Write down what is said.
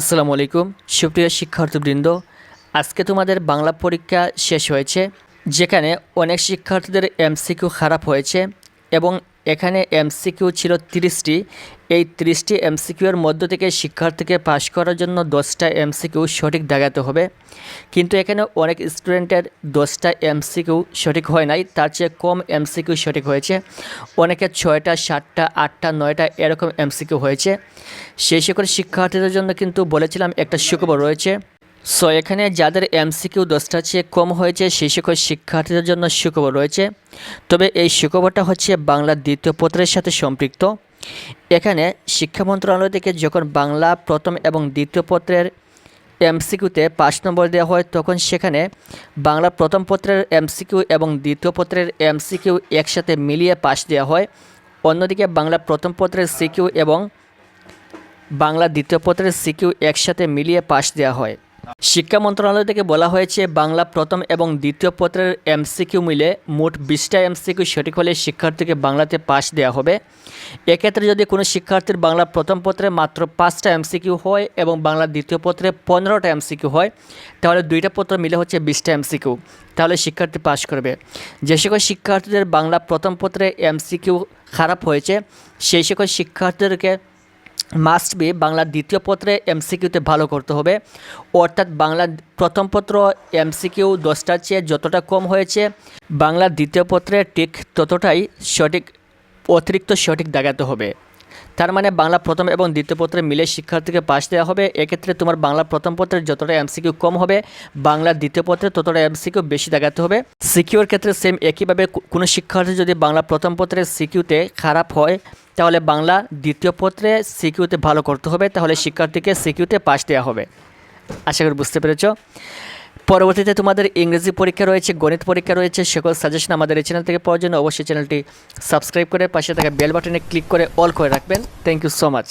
আসসালামু আলাইকুম। সুপ্রিয় শিক্ষার্থীবৃন্দ, আজকে তোমাদের বাংলা পরীক্ষা শেষ হয়েছে, যেখানে অনেক শিক্ষার্থীদের এমসিকিউ খারাপ হয়েছে। এবং এখানে এমসিকিউ ছিল তিরিশটি। এই তিরিশটি এমসিকিউর মধ্য থেকে শিক্ষার্থীকে পাশ করার জন্য দশটা এমসিকিউ সঠিক দেখাতে হবে। কিন্তু এখানে অনেক স্টুডেন্টের দশটা এমসিকিউ সঠিক হয় নাই, তার চেয়ে কম এমসিকিউ সঠিক হয়েছে। অনেকে ছয়টা, সাতটা, আটটা, নয়টা এরকম এমসিকিউ হয়েছে। সেই সকল শিক্ষার্থীদের জন্য কিন্তু বলেছিলাম একটা সুখবর রয়েছে। সো এখানে যাদের এমসিকিউ দশটার চেয়ে কম হয়েছে, সেই সকল শিক্ষার্থীদের জন্য সুখবর রয়েছে। তবে এই সুখবরটা হচ্ছে বাংলার দ্বিতীয় পত্রের সাথে সম্পৃক্ত। এখানে শিক্ষা মন্ত্রণালয় থেকে যখন বাংলা প্রথম এবং দ্বিতীয় পত্রের এমসিকিউতে পাঁচ নম্বর দেওয়া হয়, তখন সেখানে বাংলা প্রথম পত্রের এমসিকিউ এবং দ্বিতীয় পত্রের এমসিকিউ একসাথে মিলিয়ে পাশ দেওয়া হয়। অন্যদিকে বাংলা প্রথম পত্রের সিকিউ এবং বাংলা দ্বিতীয় পত্রের সিকিউ একসাথে মিলিয়ে পাশ দেওয়া হয়। শিক্ষা মন্ত্রণালয় থেকে বলা হয়েছে, বাংলা প্রথম এবং দ্বিতীয় পত্রের এমসিকিউ মিলে মোট বিশটা এমসিকিউ সঠিক হলে শিক্ষার্থীকে বাংলাতে পাশ দেওয়া হবে। এক্ষেত্রে যদি কোনো শিক্ষার্থীর বাংলা প্রথম পত্রে মাত্র পাঁচটা এমসিকিউ হয় এবং বাংলা দ্বিতীয় পত্রে পনেরোটা এমসিকিউ হয়, তাহলে দুইটা পত্র মিলে হচ্ছে বিশটা এমসিকিউ, তাহলে শিক্ষার্থী পাশ করবে। যে সকল শিক্ষার্থীদের বাংলা প্রথম পত্রে এমসিকিউ খারাপ হয়েছে, সেই সকল শিক্ষার্থীদেরকে মাস্ট বি বাংলা দ্বিতীয় পত্রে এমসিকিউতে ভালো করতে হবে। অর্থাৎ বাংলা প্রথম পত্র এমসিকিউ দশটার চেয়ে যতটা কম হয়েছে বাংলার দ্বিতীয় পত্রে ঠিক ততটাই সঠিক, অতিরিক্ত সঠিক দেখাতে হবে। তার মানে বাংলা প্রথম এবং দ্বিতীয় পত্রে মিলে শিক্ষার্থীকে পাশ দেওয়া হবে। এক্ষেত্রে তোমার বাংলা প্রথম পত্রের যতটা এমসিকিউ কম হবে, বাংলা দ্বিতীয় পত্রে ততটা এমসিকিউ বেশি দেখাতে হবে। সিকিউর ক্ষেত্রে সেম একইভাবে কোনো শিক্ষার্থী যদি বাংলা প্রথম পত্রের সিকিউতে খারাপ হয়, তাহলে বাংলা দ্বিতীয় পত্রে সিকিউতে ভালো করতে হবে, তাহলে শিক্ষার্থীকে সিকিউতে পাশ দেওয়া হবে। আশা করি বুঝতে পেরেছ। পরবর্তীতে তোমাদের ইংরেজি পরীক্ষা রয়েছে, গণিত পরীক্ষা রয়েছে, সকল সাজেশন আমাদের এই চ্যানেল থেকে পাওয়ার জন্য অবশ্যই চ্যানেলটি সাবস্ক্রাইব করে পাশে থাকা বেল বাটনে ক্লিক করে অল করে রাখবেন। Thank you so much